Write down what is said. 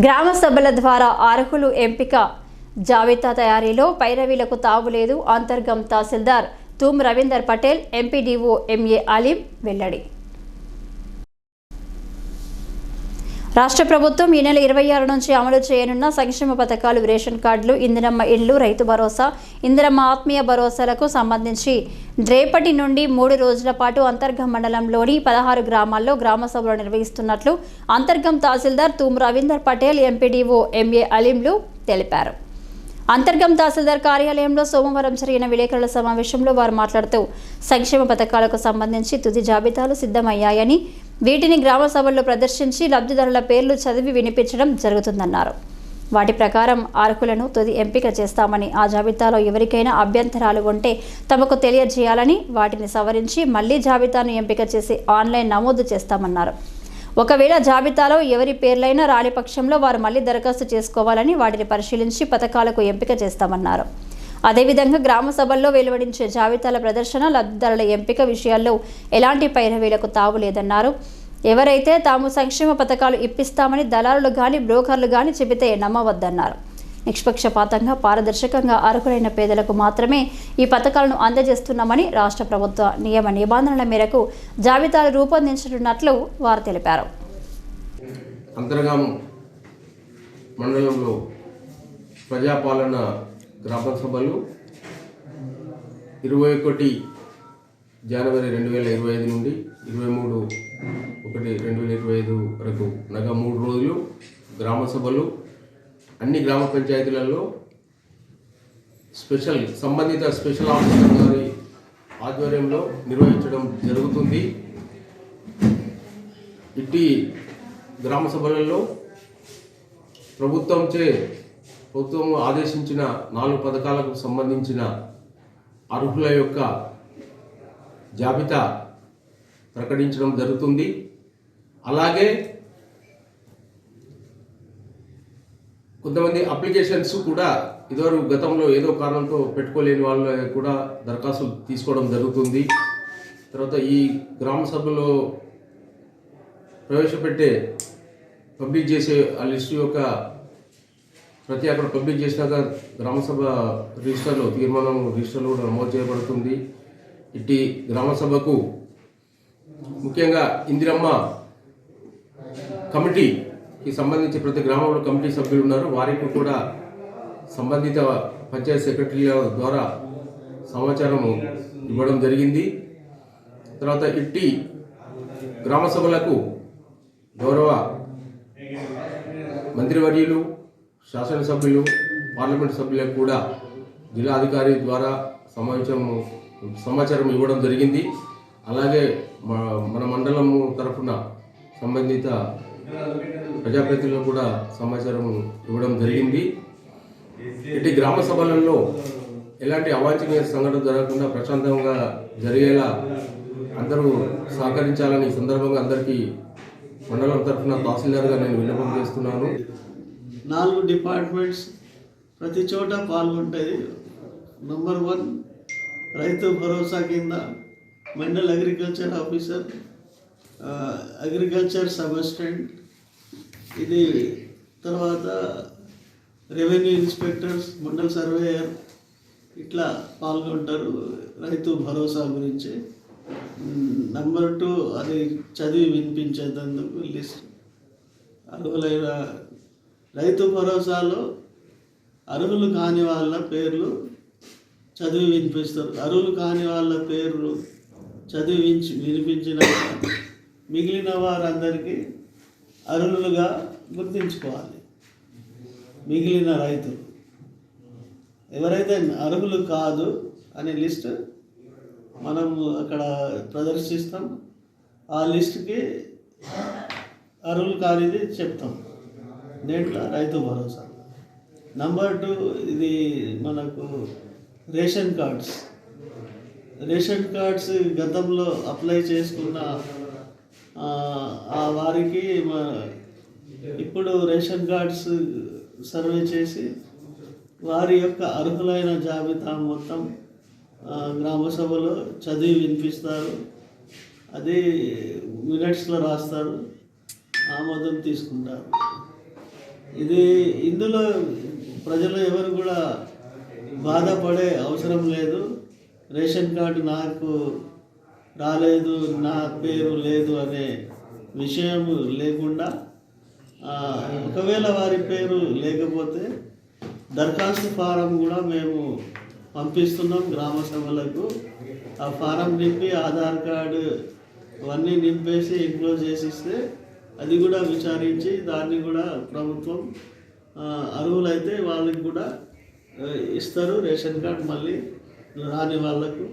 గ్రామ సభల ద్వారా అర్హులు ఎంపిక. జాబితా తయారీలో పైరవీలకు తావులేదు Antargam tahsildar Thoom Ravinder Patel MPDO M A Aleem వెల్లడి. రాష్ట్ర ప్రభుత్వం ఈ నెల ఇరవై ఆరు నుంచి అమలు చేయనున్న సంక్షేమ పథకాలు రేషన్ కార్డులు ఇందిరమ్మ ఇళ్ళు రైతు భరోసా ఇందిరమ్మ ఆత్మీయ భరోసాలకు సంబంధించి రేపటి నుండి మూడు రోజుల పాటు అంతర్గం మండలంలోని పదహారు గ్రామాల్లో గ్రామ సభలు నిర్వహిస్తున్నట్లు Antargam tahsildar Thoom Ravinder Patel MPDO M A అలీంలు తెలిపారు. అంతర్గం తహసీల్దార్ కార్యాలయంలో సోమవారం జరిగిన విలేకరుల సమావేశంలో వారు మాట్లాడుతూ సంక్షేమ పథకాలకు సంబంధించి తుది జాబితాలు సిద్ధమయ్యాయని వీటిని గ్రామ సభల్లో ప్రదర్శించి లబ్ధిదారుల పేర్లు చదివి వినిపించడం జరుగుతుందన్నారు. వాటి ప్రకారం అర్హులను తుది ఎంపిక చేస్తామని ఆ జాబితాలో ఎవరికైనా అభ్యంతరాలు ఉంటే తమకు తెలియజేయాలని వాటిని సవరించి మళ్ళీ జాబితాను ఎంపిక చేసి ఆన్లైన్ నమోదు చేస్తామన్నారు. ఒకవేళ జాబితాలో ఎవరి పేర్లైనా రాని పక్షంలో వారు మళ్ళీ దరఖాస్తు చేసుకోవాలని వాటిని పరిశీలించి పథకాలకు ఎంపిక చేస్తామన్నారు. అదేవిధంగా గ్రామ సభల్లో వెలువడించే జాబితాల ప్రదర్శన లబ్ధిదారుల ఎంపిక విషయాల్లో ఎలాంటి పైరవీలకు తావు లేదన్నారు. ఎవరైతే తాము సంక్షేమ పథకాలు ఇప్పిస్తామని దళారులు కానీ బ్రోకర్లు కానీ చెబితే నమ్మవద్దన్నారు. నిష్పక్షపాతంగా పారదర్శకంగా అర్హులైన పేదలకు మాత్రమే ఈ పథకాలను అందజేస్తున్నామని రాష్ట్ర ప్రభుత్వ నియమ నిబంధనల మేరకు జాబితాలు రూపొందించనున్నట్లు వారు తెలిపారు. అంతర్గాం మండలంలో ప్రజాపాలన గ్రామ సభలు ఇరవై ఒకటి జనవరి రెండు వేల ఇరవై ఐదు నుండి ఇరవై మూడు ఒకటి రెండు వేల ఇరవై ఐదు వరకు. అనగా మూడు రోజులు గ్రామ సభలు అన్ని గ్రామ పంచాయతీలలో స్పెషల్ సంబంధిత స్పెషల్ ఆఫీసర్ గారి ఆధ్వర్యంలో నిర్వహించడం జరుగుతుంది. ఇట్టి గ్రామ సభలలో ప్రభుత్వంచే ప్రభుత్వం ఆదేశించిన నాలుగు పథకాలకు సంబంధించిన అర్హుల యొక్క జాబితా ప్రకటించడం జరుగుతుంది. అలాగే కొంతమంది అప్లికేషన్స్ కూడా ఇదివరకు గతంలో ఏదో కారణంతో పెట్టుకోలేని వాళ్ళ కూడా దరఖాస్తులు తీసుకోవడం జరుగుతుంది. తర్వాత ఈ గ్రామ సభలో ప్రవేశపెట్టే పబ్లిక్ చేసే ఆ లిస్టు యొక్క ప్రతి అక్కడ పబ్లిక్ చేసినాక గ్రామసభ రిజిస్టర్లో తీర్మానం రిజిస్టర్లో కూడా నమోదు చేయబడుతుంది. ఇట్టి గ్రామసభకు ముఖ్యంగా ఇందిరమ్మ కమిటీకి సంబంధించి ప్రతి గ్రామంలో కమిటీ సభ్యులు ఉన్నారు. వారికి కూడా సంబంధిత పంచాయత్ సెక్రటరీల ద్వారా సమాచారం ఇవ్వడం జరిగింది. తర్వాత ఇట్టి గ్రామ సభలకు గౌరవ మంత్రివర్యులు శాసనసభ్యులు పార్లమెంట్ సభ్యులకు కూడా జిల్లా అధికారి ద్వారా సమావేశం సమాచారం ఇవ్వడం జరిగింది. అలాగే మన మండలము తరఫున సంబంధిత ప్రజాప్రతినిధులకు కూడా సమాచారం ఇవ్వడం జరిగింది. ఇటు గ్రామ సభలలో ఎలాంటి అవాంఛనీయ సంఘటన జరగకుండా ప్రశాంతంగా జరిగేలా అందరూ సహకరించాలని సందర్భంగా అందరికీ మండలం తరఫున తహసీల్దార్గా నేను విన్నపం చేస్తున్నాను. నాలుగు డిపార్ట్మెంట్స్ ప్రతి చోట పాల్గొంటుంది. నంబర్ వన్ రైతు భరోసా కింద mandal agriculture officer agriculture sub assistant ఇది తర్వాత రెవెన్యూ ఇన్స్పెక్టర్స్ మండల్ సర్వేయర్ ఇట్లా పాల్గొంటారు రైతు భరోసా గురించి. నంబర్ టూ అది చదివి వినిపించేటందుకు లిస్ట్ అర్హులైన రైతు భరోసాలో అర్హులు కాని వాళ్ళ పేర్లు చదివి వినిపిస్తారు. అర్హులు కాని వాళ్ళ పేర్లు చదివి వినిపించిన మిగిలిన వారందరికీ అర్హులుగా గుర్తించుకోవాలి. మిగిలిన రైతులు. ఎవరైతే అర్హులు కాదు అనే లిస్ట్ మనం అక్కడ ప్రదర్శిస్తాం. ఆ లిస్ట్కి అర్హులు కానిది చెప్తాం. దేంట్లో? రైతు భరోసా. నంబర్ టూ ఇది మనకు రేషన్ కార్డ్స్. రేషన్ కార్డ్స్ గతంలో అప్లై చేసుకున్న ఆ, వారికి ఇప్పుడు రేషన్ కార్డ్స్ సర్వే చేసి వారి యొక్క అర్హులైన జాబితా మొత్తం గ్రామ సభలో చదివి వినిపిస్తారు. అది మినిట్స్లో రాస్తారు. ఆమోదం తీసుకుంటారు. ఇది ఇందులో ప్రజలు ఎవరు కూడా బాధపడే అవసరం లేదు. రేషన్ కార్డు నాకు రాలేదు నా పేరు లేదు అనే విషయం లేకుండా ఒకవేళ వారి పేరు లేకపోతే దరఖాస్తు ఫారం కూడా మేము పంపిస్తున్నాం గ్రామ సభలకు ఆ ఫారం నింపి ఆధార్ కార్డు అవన్నీ నింపేసి ఇంక్లోజ్ చేసి ఇస్తే అది కూడా విచారించి దాన్ని కూడా ప్రభుత్వం అర్హులైతే వాళ్ళకి కూడా ఇస్తారు రేషన్ కార్డు మళ్ళీ రాని వాళ్ళకు.